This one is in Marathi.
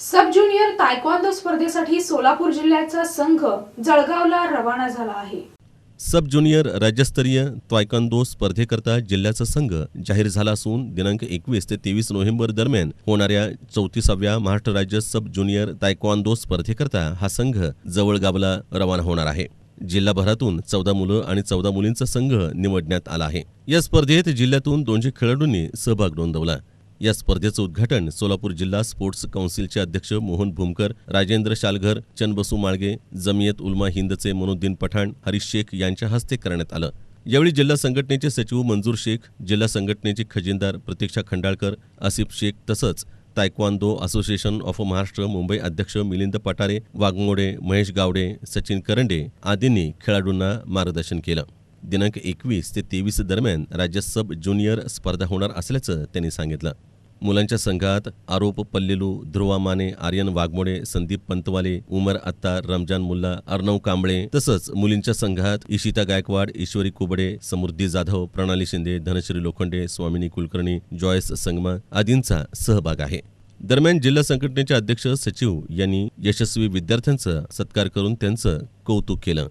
सब ज्युनियर तायक्वांदो स्पर्धेसाठी सोलापूर जिल्ह्याचा संघ जळगावला रवाना झाला आहे. सब ज्युनियर राज्यस्तरीय त्वायकांदो स्पर्धेकरता जिल्ह्याचा संघ जाहीर झाला असून दिनांक एकवीस ते तेवीस नोव्हेंबर दरम्यान होणाऱ्या चौतीसाव्या महाराष्ट्र राज्य सब ज्युनियर तायक्वांदो स्पर्धेकरता हा संघ जवळगावला रवाना होणार आहे. जिल्हाभरातून चौदा मुलं आणि चौदा मुलींचा संघ निवडण्यात आला आहे. या स्पर्धेत जिल्ह्यातून दोनशे खेळाडूंनी सहभाग नोंदवला. या स्पर्धेचं उद्घाटन सोलापूर जिल्हा स्पोर्ट्स काउन्सिलचे अध्यक्ष मोहन भूमकर राजेंद्र शालघर चनबसू माळगे जमियत उल्मा हिंदचे मनोद्दीन पठाण हरीश शेख यांच्या हस्ते करण्यात आलं. यावेळी जिल्हा संघटनेचे सचिव मंजूर शेख जिल्हा संघटनेचे खजिनदार प्रतीक्षा खंडाळकर आसिफ शेख तसंच taekwondo association of Maharashtra Mumbai अध्यक्ष मिलिंद पटारे वाघमोडे महेश गावडे सचिन करंडे आदींनी खेळाडूंना मार्गदर्शन केलं. दिनांक एकवीस ते तेवीस दरम्यान राज्य सब ज्युनियर स्पर्धा होणार असल्याचं त्यांनी सांगितलं. मुलांच्या संघात आरोप पल्लेलू ध्रुवा माने आर्यन वाघमोडे संदीप पंतवाले उमर अत्तार रमजान मुल्ला अर्णव कांबळे तसंच मुलींच्या संघात इशिता गायकवाड ईश्वरी कुबडे समृद्धी जाधव प्रणाली शिंदे धनश्री लोखंडे स्वामिनी कुलकर्णी जॉयस संगमा आदींचा सहभाग आहे. दरम्यान जिल्हा संघटनेचे अध्यक्ष सचिव यांनी यशस्वी विद्यार्थ्यांचा सत्कार करून त्यांचं कौतुक केलं.